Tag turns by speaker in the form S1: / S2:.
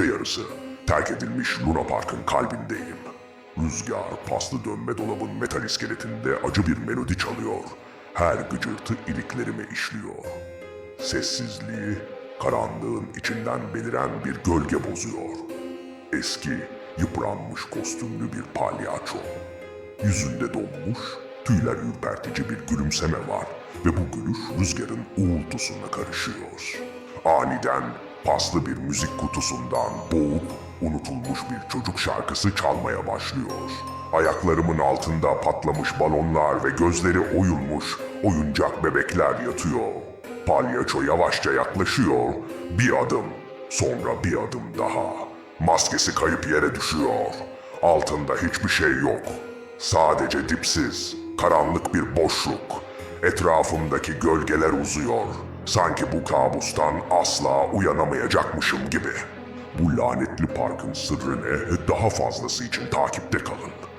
S1: gece yarısı terk edilmiş Luna Park'ın kalbindeyim. Rüzgar paslı dönme dolabın metal iskeletinde acı bir melodi çalıyor. Her gıcırtı iliklerime işliyor. Sessizliği karanlığın içinden beliren bir gölge bozuyor. Eski, yıpranmış kostümlü bir palyaço. Yüzünde donmuş, tüyler ürpertici bir gülümseme var ve bu gülüş rüzgarın uğultusuna karışıyor. Aniden paslı bir müzik kutusundan boğup unutulmuş bir çocuk şarkısı çalmaya başlıyor. Ayaklarımın altında patlamış balonlar ve gözleri oyulmuş oyuncak bebekler yatıyor. Palyaço yavaşça yaklaşıyor. Bir adım, sonra bir adım daha. Maskesi kayıp yere düşüyor. Altında hiçbir şey yok. Sadece dipsiz, karanlık bir boşluk. Etrafımdaki gölgeler uzuyor. Sanki bu kabustan asla uyanamayacakmışım gibi. Bu lanetli parkın sırrı ne? Daha fazlası için takipte kalın.